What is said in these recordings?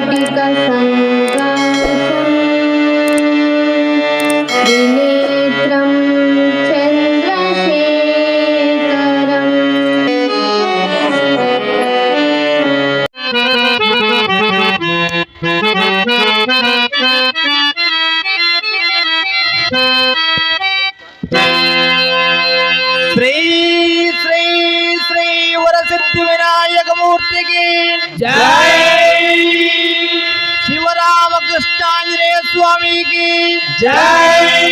वाटिका శివరామకృష్ణాంజనేయ స్వామికి జై.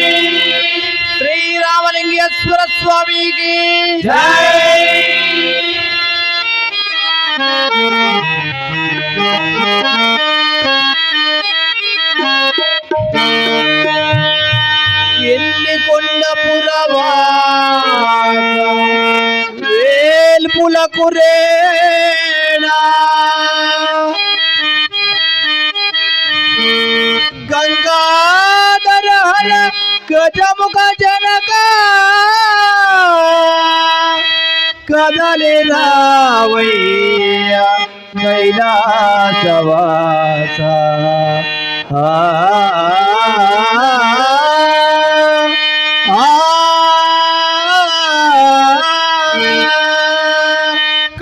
శ్రీరామలింగేశ్వర స్వామికి. జై ఎల్లి కొండ వేల్పులకు రేనా गजमुख जनक कदले रावैया कैलासवासा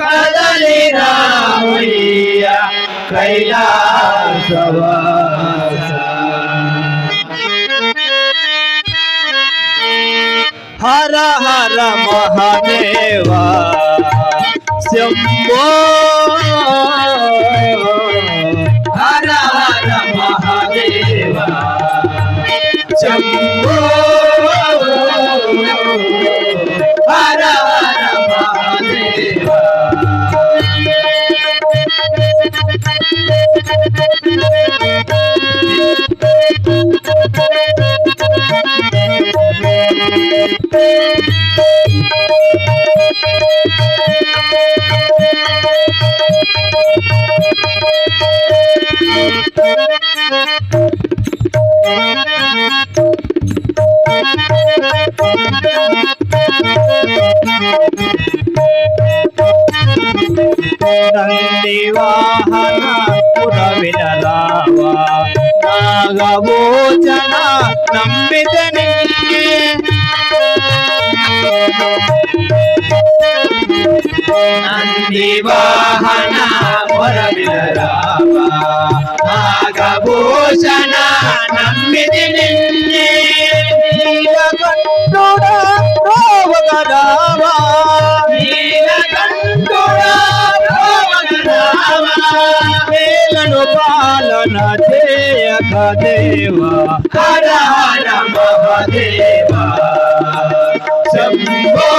कदले रावैया कैलासवा హర హర మహాదేవా శంభో హర హర మహాదేవ శంభో హర హర మహాదేవ. నంది వాహన పుర రావా నాగభోజన నంబిత నిన్నే. నంది వాహన వరమిల రామ నాగభూషణ పాలన చేయక దేవా హర హర మహదేవా శంభో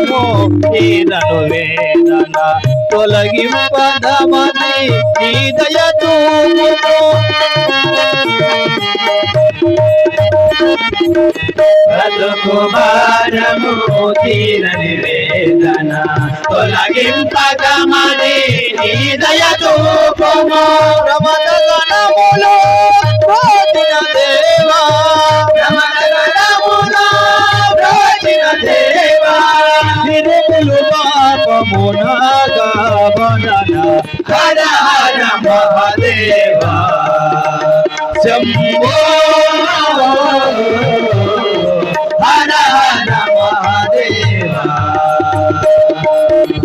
భారము తీరను వేదన తొలగింపదమని నీ దయ చూపుము బ్రతుకు భారము తీరని వేదన. తొలగింపగమని నీ దయ గణములో దేవా. పాపము నాగా బనన హర హర మహాదేవ శంభో హర హర మహాదేవ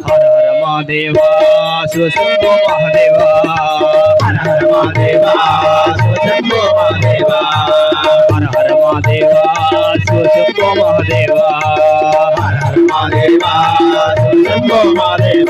హర హర మహాదేవ సుశంభో మహాదేవ హర హర మహాదేవ శంభో మహాదేవ హర హర మహాదేవ సుశంభో శంభో మహాదేవ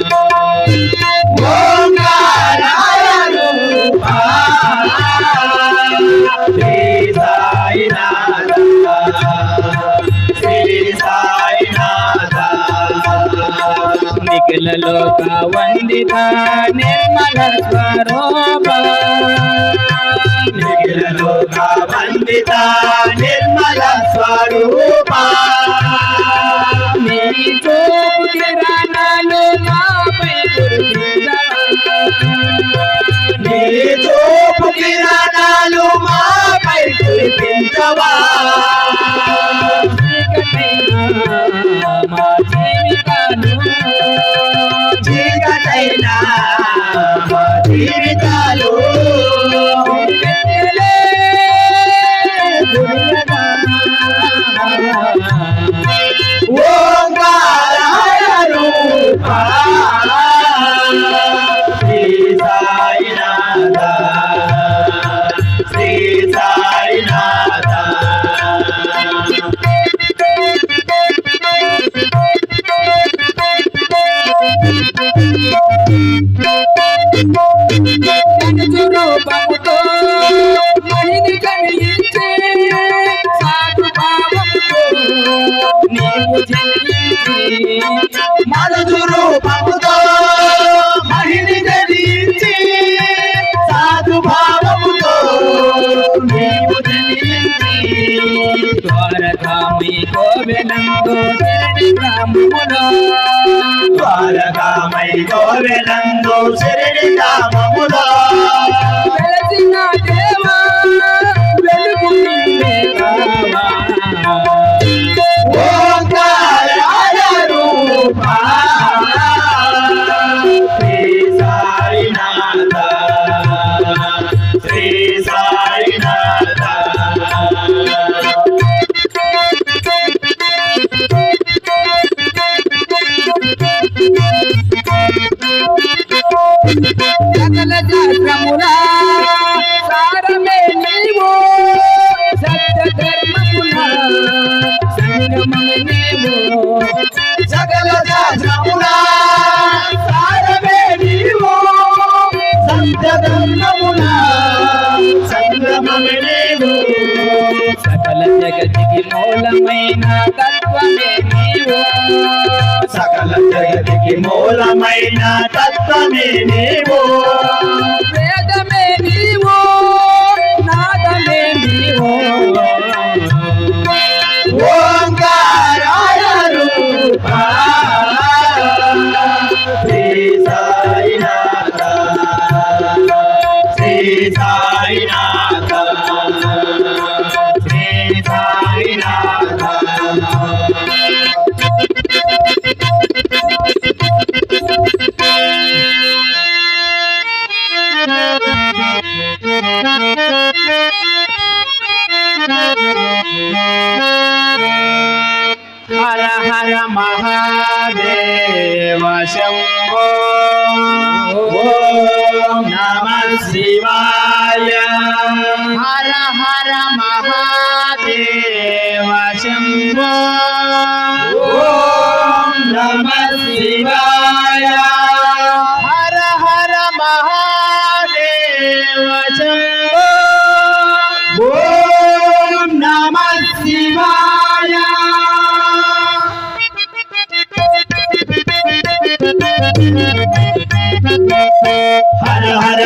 అఖిల లోక వందిత నిర్మల స్వరూప. నిర్మల స్వరూప ధామములో ద్వారకామై గోవెనందు శరణి ధామములో claro. మూలమైన తత్వమే నీవు.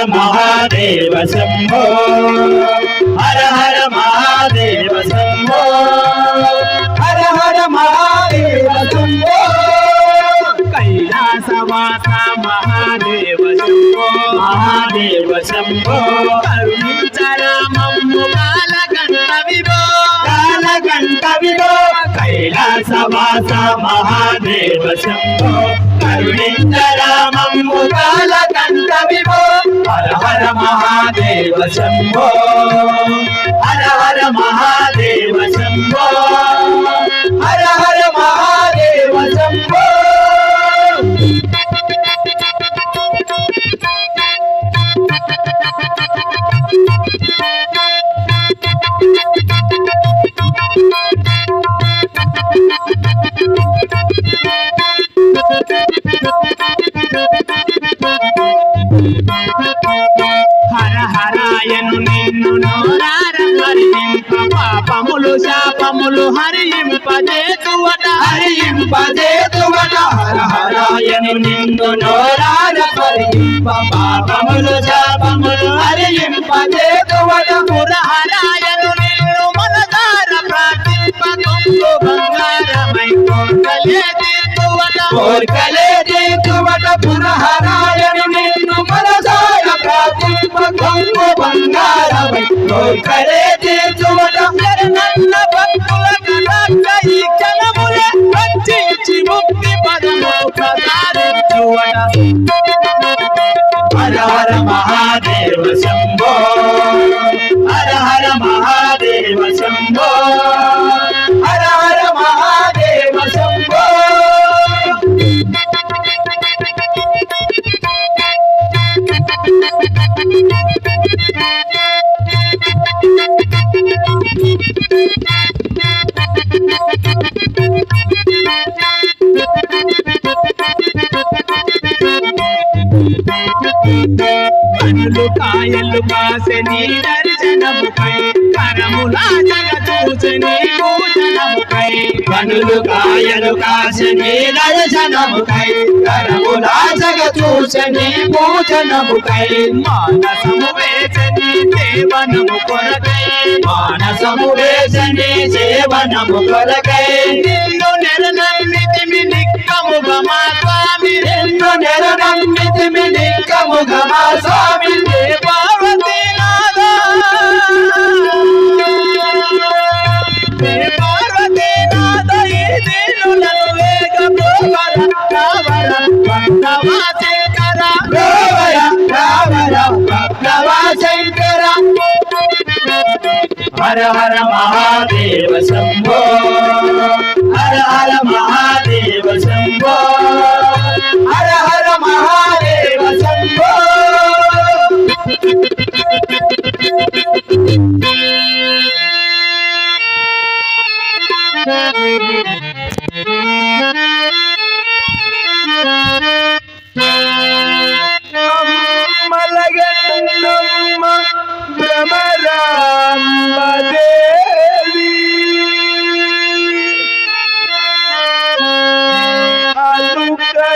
महादेव शम्भो हर हर महादेव शम्भो हर हर महादेव शम्भो कैलासवासा महादेव शम्भो महादेव शम्भो करुणीचरामं कालकण्ठविभो कालकण्ठविभो कैलासवास महादेव शम्भो करुणीचरामं कालकण्ठविभो హర హర మహాదేవ శంభో హర హర మహాదేవ శంభో హర హర మహాదేవ శాపములు హరింపజేతువట హరింపజేతువట హర హరాయను నిన్ను నోరార హరింప పాపములు శాపములు హరింపజేతువట పురహరాయను నిన్ను మనదార ప్రార్థింప. కొంగు బంగారమై కోటలే తీర్చువట. కోర్కలే జీతువట పునఃరాయను నిన్ను ప్రాతింప కొంగు బంగారమై కోర్కలే హర హర మహాదేవ కనులు కాయలు కాసే నీ దర్శనముపై కరములా జగ చూసే నీ పూజనముపై కనులు కాయలు కాశని దర్శనముకై కరములాసగ చూసని పూజనముకై మానసము వేసని సేవనము కొరకై మానసము వేసని సేవనము కొరకై. హర హర మహాదేవ శంభో హర హర మహాదేవ శంభో హర హర మహాదేవ శంభో మలగన్నమ్మ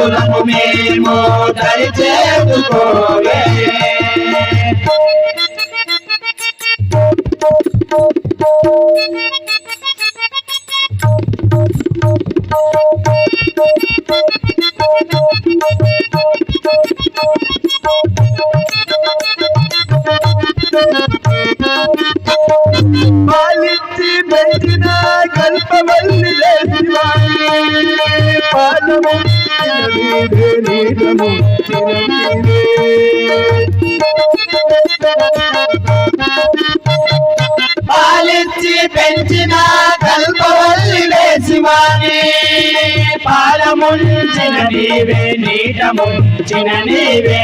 అలుకమానవే నీ సుతులను మేము దరి పెంచిన కల్పవల్లి వేసివాని పాలముంచిన నీవే నీట ముంచిన నీవే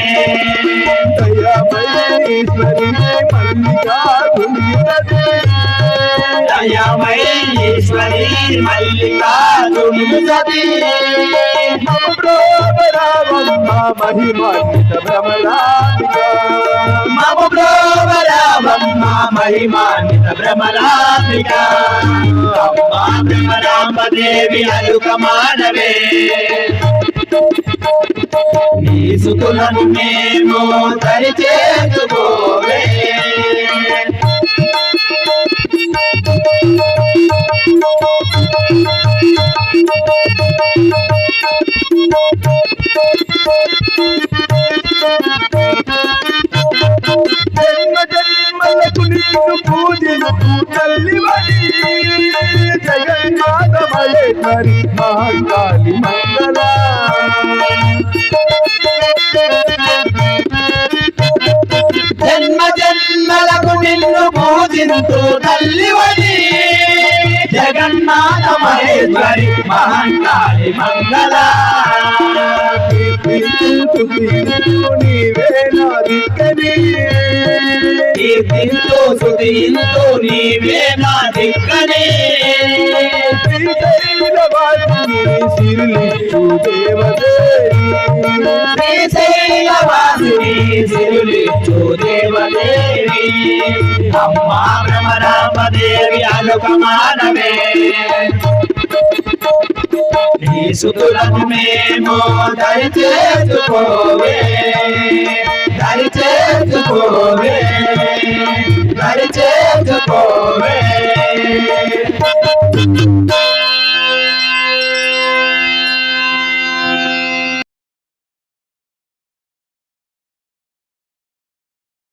దయామయేశ్వరి మల్లికార్జుని దయమై ఈశ్వరి మల్లికార్జుని సతీ మహిమాన్విత భ్రమరాధిక మమ ప్రోవరామమ్మ మహిమాన్విత అమ్మా అలుక మానవే నీ సుతులను మేము తరిచేసుకోవే చేసుకోవే జన్మ జన్మలకు నిన్ను తల్లివని మంగళ. జన్మ జన్మలకు నిన్ను మహేశ్వరి మహంకాళి మంగళ. కీర్తింతు సుతింతు నీవే నా దిక్కనే. సిరులిచ్చు దేవదేవి. శ్రీశైలవాసిని సిరులిచ్చు దేవదేవి. అమ్మా భ్రమరామదేవి అనుకమానమే నీ సుతులను మేము దరిచేసుకోవే దరిచేసుకోవే దరిచేసుకోవే